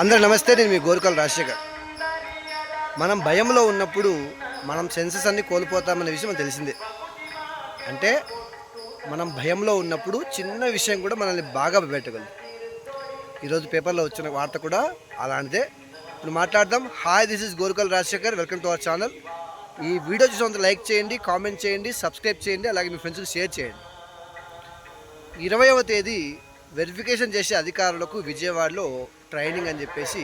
అందరు నమస్తే నేను మీ గోరుకల్ రాజశేఖర్. మనం భయంలో ఉన్నప్పుడు మనం సెన్సెస్ అన్ని కోల్పోతామనే విషయం మనకు తెలిసిందే. అంటే మనం భయంలో ఉన్నప్పుడు చిన్న విషయం కూడా మనల్ని బాగా పెట్టగలదు ఈరోజు పేపర్లో వచ్చిన వార్త కూడా అలాంటిదే. ఇప్పుడు మాట్లాడదాం. Hi this is Gorukal Rajasekhar. Welcome to our channel ఈ వీడియో చూసినంత లైక్ చేయండి కామెంట్ చేయండి సబ్స్క్రైబ్ చేయండి అలాగే మీ ఫ్రెండ్స్కి షేర్ చేయండి. ఇరవైవ తేదీ వెరిఫికేషన్ చేసే అధికారులకు విజయవాడలో ట్రైనింగ్ అని చెప్పేసి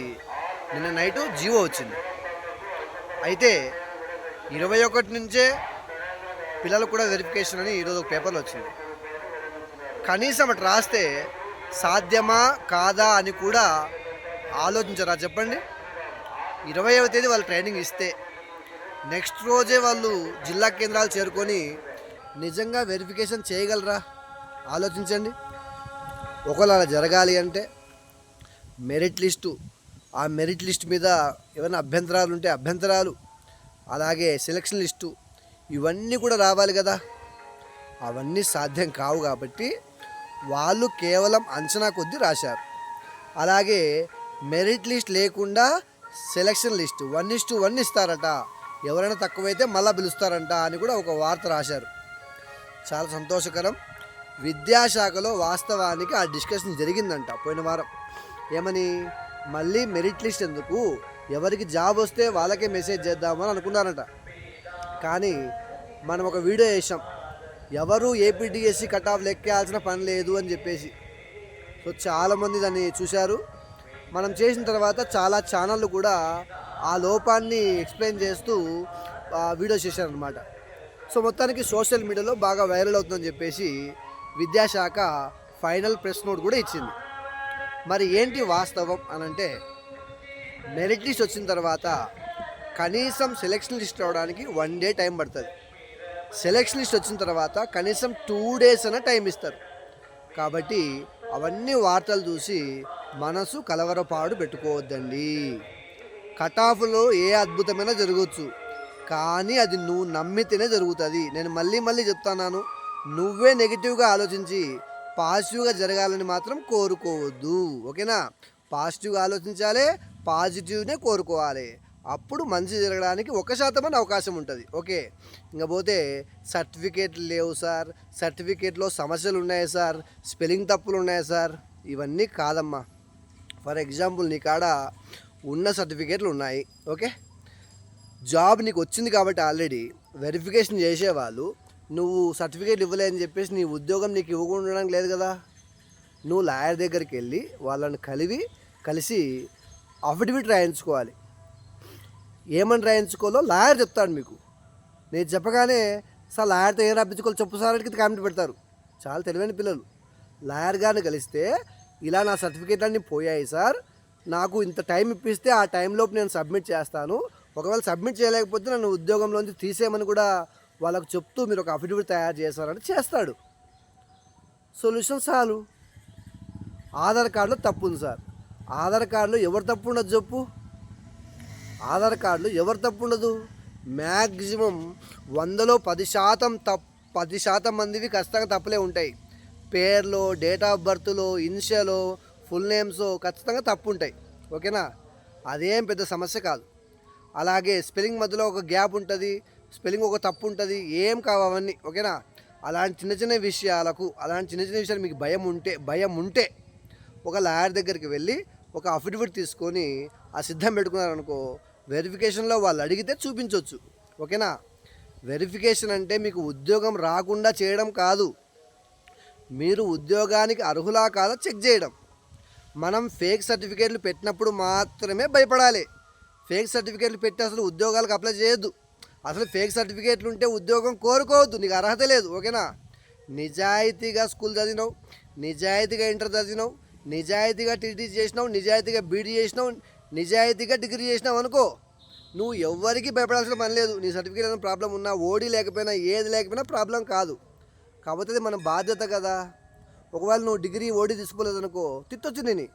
నిన్న నైటు జీవో వచ్చింది. అయితే ఇరవై ఒకటి నుంచే పిల్లలు కూడా వెరిఫికేషన్ అని ఈరోజు ఒక పేపర్లో వచ్చింది. కనీసం అటు రాస్తే సాధ్యమా కాదా అని కూడా ఆలోచించరా చెప్పండి. ఇరవైవ తేదీ వాళ్ళు ట్రైనింగ్ ఇస్తే నెక్స్ట్ రోజే వాళ్ళు జిల్లా కేంద్రాలు చేరుకొని నిజంగా వెరిఫికేషన్ చేయగలరా? ఆలోచించండి. ఒకవేళ అలా జరగాలి అంటే మెరిట్ లిస్టు. ఆ మెరిట్ లిస్ట్ మీద ఏమైనా అభ్యంతరాలు ఉంటే అభ్యంతరాలు అలాగే సెలక్షన్ లిస్టు. ఇవన్నీ కూడా రావాలి కదా. అవన్నీ సాధ్యం కావు కాబట్టి వాళ్ళు కేవలం అంచనా కొద్దీ రాశారు. అలాగే మెరిట్ లిస్ట్ లేకుండా selection list one is to one ఇస్తారట. ఎవరైనా తక్కువైతే మళ్ళీ పిలుస్తారంట అని కూడా ఒక వార్త రాశారు. చాలా సంతోషకరం. విద్యాశాఖలో వాస్తవానికి ఆ డిస్కషన్ జరిగిందంట పోయిన వారం. ఏమని? మళ్ళీ మెరిట్ లిస్ట్ ఎందుకు? ఎవరికి జాబ్ వస్తే వాళ్ళకే మెసేజ్ చేద్దామని అనుకున్నారట. కానీ మనం ఒక వీడియో వేసాం ఎవరు ఏపీడిఎస్సి కట్ ఆఫ్ లెక్కేయాల్సిన పని లేదు అని చెప్పేసి. సో చాలామంది దాన్ని చూశారు. మనం చేసిన తర్వాత చాలా ఛానళ్ళు కూడా ఆ లోపాన్ని ఎక్స్ప్లెయిన్ చేస్తూ వీడియోస్ వీడియో చేశారనమాట సో మొత్తానికి సోషల్ మీడియాలో బాగా వైరల్ అవుతుందని చెప్పేసి విద్యాశాఖ ఫైనల్ ప్రెస్ నోట్ కూడా ఇచ్చింది. మరి ఏంటి వాస్తవం అని అంటే మెరిట్ లిస్ట్ వచ్చిన తర్వాత కనీసం సెలెక్షన్ లిస్ట్ రావడానికి వన్ డే టైం పడుతుంది. సెలెక్షన్ లిస్ట్ వచ్చిన తర్వాత కనీసం టూ డేస్ అన్న టైం ఇస్తారు. కాబట్టి అవన్నీ వార్తలు చూసి మనసు కలవరపాడు పెట్టుకోవద్దండి. కటాఫ్లో ఏ అద్భుతమైన జరగవచ్చు కానీ అది నువ్వు నమ్మితేనే జరుగుతుంది. నేను మళ్ళీ మళ్ళీ చెప్తున్నాను. నువ్వే నెగిటివ్గా ఆలోచించి పాజిటివ్గా జరగాలని మాత్రం కోరుకోవద్దు. ఓకేనా? పాజిటివ్గా ఆలోచించాలి పాజిటివ్నే కోరుకోవాలి. అప్పుడు మంచి జరగడానికి ఒక శాతం అని అవకాశం ఉంటుంది. ఓకే? ఇంకా పోతే సర్టిఫికేట్లు లేవు సార్. సర్టిఫికేట్లో సమస్యలు ఉన్నాయి సార్. స్పెల్లింగ్ తప్పులు ఉన్నాయి సార్. ఇవన్నీ కాదమ్మా. ఫర్ ఎగ్జాంపుల్ నీ కాడ ఉన్న సర్టిఫికేట్లు ఉన్నాయి. ఓకే? జాబ్ నీకు వచ్చింది కాబట్టి ఆల్రెడీ. వెరిఫికేషన్ చేసేవాళ్ళు. నువ్వు సర్టిఫికేట్ ఇవ్వలేదని చెప్పేసి నీ ఉద్యోగం నీకు ఇవ్వకుండా ఉండడానికి లేదు కదా. నువ్వు లాయర్ దగ్గరికి వెళ్ళి వాళ్ళని కలివి కలిసి అఫిడవిట్ రాయించుకోవాలి. ఏమని రాయించుకోవాలో లాయర్ చెప్తాడు మీకు. నేను చెప్పగానే సార్ లాయర్తో ఏం రాయించుకోవాలి చెప్పు సార్ అని కామెంట్ పెడతారు. చాలా తెలివైన పిల్లలు. లాయర్ గారిని కలిస్తే ఇలా నా సర్టిఫికేట్ అన్నీ పోయాయి సార్. నాకు ఇంత టైం ఇప్పిస్తే ఆ టైంలోపు నేను సబ్మిట్ చేస్తాను. ఒకవేళ సబ్మిట్ చేయలేకపోతే నన్ను ఉద్యోగంలోంచి తీసేయమని కూడా వాళ్ళకు చెప్తూ మీరు ఒక అఫిడవిట్ తయారు చేశారని చేస్తాడు. సొల్యూషన్ చాలు. ఆధార్ కార్డులో తప్పు ఉంది సార్. ఆధార్ కార్డులో ఎవరు తప్పు ఉండదు చెప్పు. ఆధార్ కార్డులో ఎవరు తప్పు ఉండదు. మ్యాక్సిమం వందలో పది శాతం తప్ పది శాతం మందివి ఖచ్చితంగా తప్పులే ఉంటాయి. పేర్లో డేట్ ఆఫ్ బర్త్లో ఇన్షియలో ఫుల్ నేమ్స్ ఖచ్చితంగా తప్పు ఉంటాయి. ఓకేనా అదేం పెద్ద సమస్య కాదు. అలాగే స్పెల్లింగ్ మధ్యలో ఒక గ్యాప్ ఉంటుంది. స్పెల్లింగ్ ఒక తప్పు ఉంటుంది ఏం కావు అవన్నీ ఓకేనా? అలాంటి చిన్న చిన్న విషయాలకు అలాంటి చిన్న చిన్న విషయాలు మీకు భయం ఉంటే భయం ఉంటే ఒక లాయర్ దగ్గరికి వెళ్ళి ఒక అఫిడవిట్ తీసుకొని ఆ సిద్ధం పెట్టుకున్నారనుకో వెరిఫికేషన్లో వాళ్ళు అడిగితే చూపించవచ్చు ఓకేనా? వెరిఫికేషన్ అంటే మీకు ఉద్యోగం రాకుండా చేయడం కాదు. మీరు ఉద్యోగానికి అర్హులా కాదా చెక్ చేయడం. మనం ఫేక్ సర్టిఫికేట్లు పెట్టినప్పుడు మాత్రమే భయపడాలి. ఫేక్ సర్టిఫికేట్లు పెట్టి అసలు ఉద్యోగాలకు అప్లై చేయొద్దు. అసలు ఫేక్ సర్టిఫికేట్లు ఉంటే ఉద్యోగం కోరుకోవద్దు నీకు అర్హత లేదు ఓకేనా? నిజాయితీగా స్కూల్ చదివినావు నిజాయితీగా ఇంటర్ చదివినావు నిజాయితీగా టీటీ చేసినావు నిజాయితీగా బీడీ చేసినావు నిజాయితీగా డిగ్రీ చేసినావు అనుకో నువ్వు ఎవరికి భయపడాల్సిన పని లేదు. నీ సర్టిఫికేట్ ఏదైనా ప్రాబ్లం ఉన్నా ఓడి లేకపోయినా ఏది లేకపోయినా ప్రాబ్లం కాదు. కాకపోతే అది మన బాధ్యత కదా. ఒకవేళ నువ్వు డిగ్రీ ఓడి తీసుకోలేదు అనుకో తిట్టొచ్చు నేను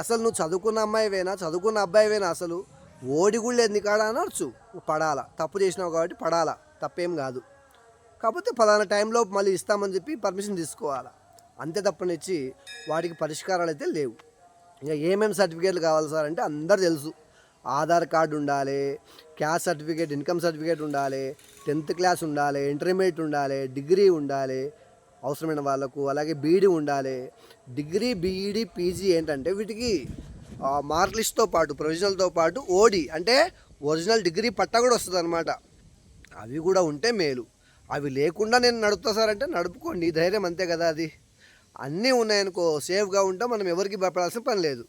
అసలు నువ్వు చదువుకున్న అమ్మాయివేనా చదువుకున్న అబ్బాయివేనా అసలు? ఓడి కూడా లేదు నీ కాడ అనొచ్చు పడాలా. తప్పు చేసినావు కాబట్టి పడాలా. తప్పేం కాదు. కాకపోతే పలానా టైంలో మళ్ళీ ఇస్తామని చెప్పి పర్మిషన్ తీసుకోవాలా. అంతే తప్పనిచ్చి వాటికి పరిష్కారాలు అయితే లేవు. ఇంకా ఏమేమి సర్టిఫికేట్లు కావాలి సార్ అంటే అందరు తెలుసు. ఆధార్ కార్డు ఉండాలి క్యాస్ట్ సర్టిఫికేట్ ఇన్కమ్ సర్టిఫికేట్ ఉండాలి టెన్త్ క్లాస్ ఉండాలి ఇంటర్మీడియట్ ఉండాలి డిగ్రీ ఉండాలి అవసరమైన వాళ్ళకు అలాగే బీఈడి ఉండాలి. డిగ్రీ బీఈడి పీజీ ఏంటంటే వీటికి మార్క్ లిస్ట్తో పాటు ప్రొవిజనల్తో పాటు ఓడి అంటే ఒరిజినల్ డిగ్రీ పట్టా కూడా వస్తుంది అనమాట అవి కూడా ఉంటే మేలు. అవి లేకుండా నేను నడుపుతా సార్ అంటే నడుపుకోండి ధైర్యం అంతే కదా అది. అన్నీ ఉన్నాయనుకో సేఫ్గా ఉంటాం మనం ఎవరికి భయపడాల్సిన పని లేదు.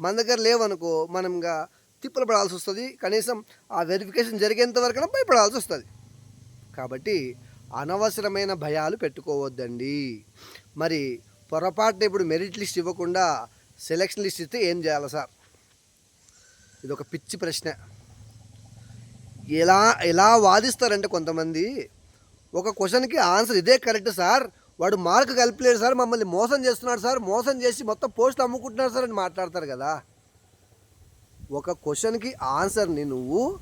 మన దగ్గర లేవనుకో మనం ఇంకా తిప్పలు పడాల్సి వస్తుంది. కనీసం ఆ వెరిఫికేషన్ జరిగేంత వరకు భయపడాల్సి వస్తుంది. కాబట్టి అనవసరమైన భయాలు పెట్టుకోవద్దండి. మరి పొరపాటున ఇప్పుడు మెరిట్ లిస్ట్ ఇవ్వకుండా సెలక్షన్ లిస్ట్ ఇస్తే ఏం చేయాలి సార్? ఇది ఒక పిచ్చి ప్రశ్న. ఎలా ఎలా వాదిస్తారంటే కొంతమంది ఒక క్వశ్చన్కి ఆన్సర్ ఇదే కరెక్ట్ సార్. వాడు మార్క్ కలిపలేడు సార్ మమ్మల్ని మోసం చేస్తున్నాడు సార్ మోసం చేసి మొత్తం పోస్ట్ అమ్ముకుంటున్నారు సార్ అని మాట్లాడతారు కదా. ఒక క్వశ్చన్కి ఆన్సర్ని నువ్వు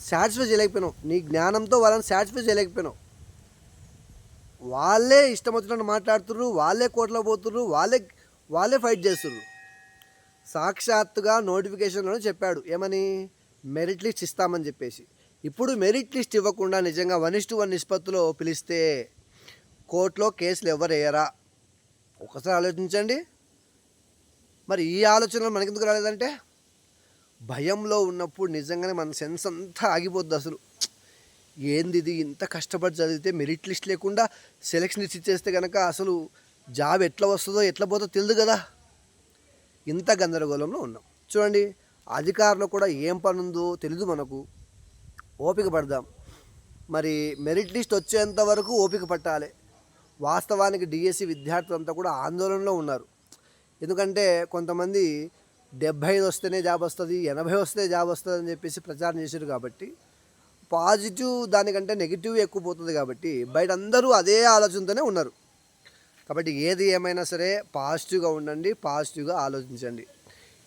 సాటిస్ఫై చేయలేకపోయినావు. నీ జ్ఞానంతో వాళ్ళని సాటిస్ఫై చేయలేకపోయినావు. వాళ్ళే ఇష్టం వచ్చినట్టు మాట్లాడుతుర్రు వాళ్ళే కోట్లో పోతుర్రు వాళ్ళే వాళ్ళే ఫైట్ చేస్తున్నారు సాక్షాత్తుగా నోటిఫికేషన్లో చెప్పాడు. ఏమని? మెరిట్ లిస్ట్ ఇస్తామని చెప్పేసి. ఇప్పుడు మెరిట్ లిస్ట్ ఇవ్వకుండా నిజంగా వన్ ఇస్ టు వన్ నిష్పత్తిలో పిలిస్తే కోర్టులో కేసులు ఎవరేయరా వేయరా? ఒకసారి ఆలోచించండి. మరి ఈ ఆలోచనలు మనకెందుకు రాలేదంటే? భయంలో ఉన్నప్పుడు నిజంగానే మన సెన్స్ అంతా ఆగిపోద్ది అసలు. ఏంది ఇది ఇంత కష్టపడి చదివితే మెరిట్ లిస్ట్ లేకుండా సెలక్షన్ లిస్ట్ ఇచ్చేస్తే కనుక అసలు జాబ్ ఎట్లా వస్తుందో ఎట్లా పోతుందో తెలియదు కదా. ఇంత గందరగోళంలో ఉన్నాం. చూడండి అధికారులు కూడా ఏం పని ఉందో తెలీదు మనకు. ఓపిక పడదాం. మరి మెరిట్ లిస్ట్ వచ్చేంత వరకు ఓపిక పట్టాలి. వాస్తవానికి డిఎస్సి విద్యార్థులంతా కూడా ఆందోళనలో ఉన్నారు. ఎందుకంటే కొంతమంది డెబ్భై ఐదు వస్తేనే జాబ్ వస్తుంది ఎనభై వస్తే జాబ్ వస్తుంది అని చెప్పేసి ప్రచారం చేశారు కాబట్టి పాజిటివ్ దానికంటే నెగిటివ్ ఎక్కువ పోతుంది కాబట్టి బయట అందరూ అదే ఆలోచనతోనే ఉన్నారు. కాబట్టి ఏది ఏమైనా సరే పాజిటివ్గా ఉండండి పాజిటివ్గా ఆలోచించండి.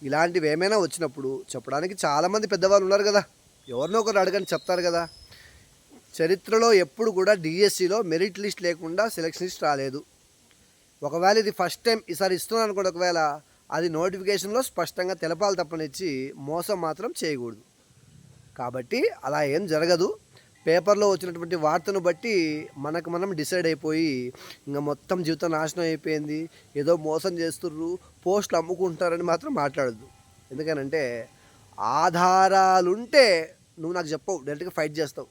ఇలాంటివి ఏమైనా వచ్చినప్పుడు చెప్పడానికి చాలామంది పెద్దవాళ్ళు ఉన్నారు కదా. ఎవరినో ఒకరు అడగని చెప్తారు కదా. చరిత్రలో ఎప్పుడు కూడా డిఎస్సిలో మెరిట్ లిస్ట్ లేకుండా సెలక్షన్ లిస్ట్ రాలేదు. ఒకవేళ ఇది ఫస్ట్ టైం ఈసారి ఇస్తున్నాను అనుకోండి ఒకవేళ అది నోటిఫికేషన్లో స్పష్టంగా తెలపాలి తప్పనిచ్చి మోసం మాత్రం చేయకూడదు. కాబట్టి అలా ఏం జరగదు. పేపర్లో వచ్చినటువంటి వార్తను బట్టి మనకు మనం డిసైడ్ అయిపోయి ఇంకా మొత్తం జీవితం నాశనం అయిపోయింది ఏదో మోసం చేస్తుర్రు పోస్టులు అమ్ముకుంటారని మాత్రం మాట్లాడద్దు. ఎందుకనంటే ఆధారాలుంటే నువ్వు నాకు చెప్పవు డైరెక్ట్గా ఫైట్ చేస్తావు.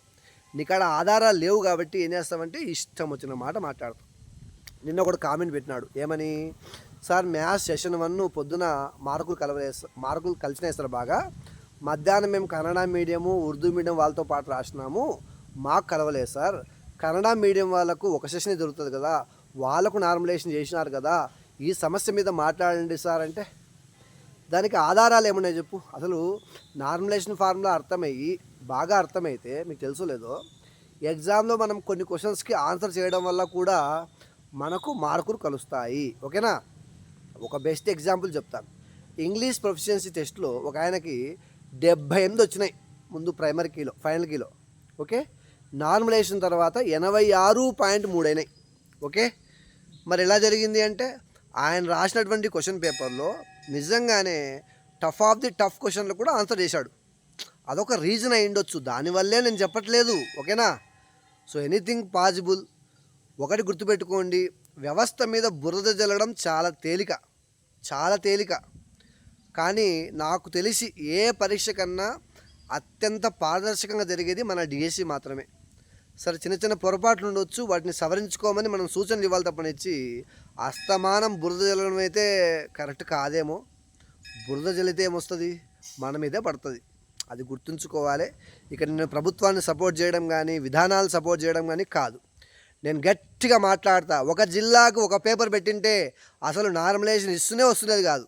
నీకాడ ఆధారాలు లేవు కాబట్టి ఏం చేస్తావంటే ఇష్టం వచ్చిన మాట మాట్లాడతావు. నిన్న ఒకడు కామెంట్ పెట్టినాడు ఏమని? సార్ మ్యాథ్స్ సెషన్ వన్ పొద్దున మార్కులు కలవలేస్తా మార్కులు కలిసినేస్తారు బాగా. మధ్యాహ్నం మేము కన్నడ మీడియము ఉర్దూ మీడియం వాళ్ళతో పాటు రాసినాము. మాకు కలవలేదు సార్. కన్నడ మీడియం వాళ్ళకు ఒక సెషన్ దొరుకుతుంది కదా వాళ్ళకు నార్మలైజేషన్ చేసినారు కదా ఈ సమస్య మీద మాట్లాడండి సార్ అంటే దానికి ఆధారాలు ఏమున్నాయి చెప్పు? అసలు నార్మలైజేషన్ ఫార్ములా అర్థమయ్యి బాగా అర్థమైతే మీకు తెలుసో లేదో ఎగ్జామ్లో మనం కొన్ని క్వశ్చన్స్కి ఆన్సర్ చేయడం వల్ల కూడా మనకు మార్కులు కలుస్తాయి. ఓకేనా? ఒక బెస్ట్ ఎగ్జాంపుల్ చెప్తాను. ఇంగ్లీష్ ప్రొఫిషియన్సీ టెస్ట్లో ఒక ఆయనకి డెబ్భై ఎనిమిది వచ్చినాయి ముందు ప్రైమరీ కీలో ఫైనల్ కీలో. ఓకే? నార్మలైజేషన్ తర్వాత ఎనభై ఆరు పాయింట్ మూడు అయినాయి. ఓకే? మరి ఎలా జరిగింది అంటే ఆయన రాసినటువంటి క్వశ్చన్ పేపర్లో నిజంగానే టఫ్ ఆఫ్ ది టఫ్ క్వశ్చన్లు కూడా ఆన్సర్ చేశాడు. అదొక రీజన్ అయి ఉండొచ్చు. దానివల్లే నేను చెప్పట్లేదు. ఓకేనా? సో ఎనీథింగ్ పాసిబుల్ ఒకటి గుర్తుపెట్టుకోండి వ్యవస్థ మీద బురద జల్లడం చాలా తేలిక. చాలా తేలిక. కానీ నాకు తెలిసి ఏ పరీక్ష కన్నా అత్యంత పారదర్శకంగా జరిగేది మన డిఎస్సి మాత్రమే. సరే చిన్న చిన్న పొరపాట్లు ఉండొచ్చు వాటిని సవరించుకోమని మనం సూచనలు ఇవ్వాలి తప్పనిచ్చి అస్తమానం బురద జల్లడం అయితే కరెక్ట్ కాదేమో. బురద జల్లితే ఏమొస్తుంది? మన మీదే పడుతుంది. అది గుర్తుంచుకోవాలి. ఇక్కడ నేను ప్రభుత్వాన్ని సపోర్ట్ చేయడం కానీ విధానాలు సపోర్ట్ చేయడం కానీ కాదు. నేను గట్టిగా మాట్లాడతా. ఒక జిల్లాకు ఒక పేపర్ పెట్టింటే అసలు నార్మలైజేషన్ ఇస్తూనే వస్తున్నది కాదు.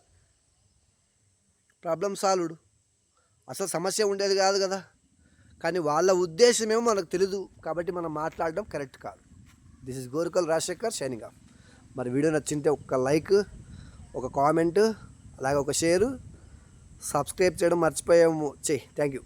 Problem solved. అసలు సమస్య ఉండేది కాదు కదా. కానీ వాళ్ళ ఉద్దేశమేమో మనకు తెలియదు కాబట్టి మనం మాట్లాడడం కరెక్ట్ కాదు. This is Gorukal Rajashekar signing off మరి వీడియో నచ్చింటే ఒక లైక్ ఒక కామెంట్ అలాగే ఒక షేరు సబ్స్క్రైబ్ చేయడం మర్చిపోయాము. చెయ్యి థ్యాంక్ యూ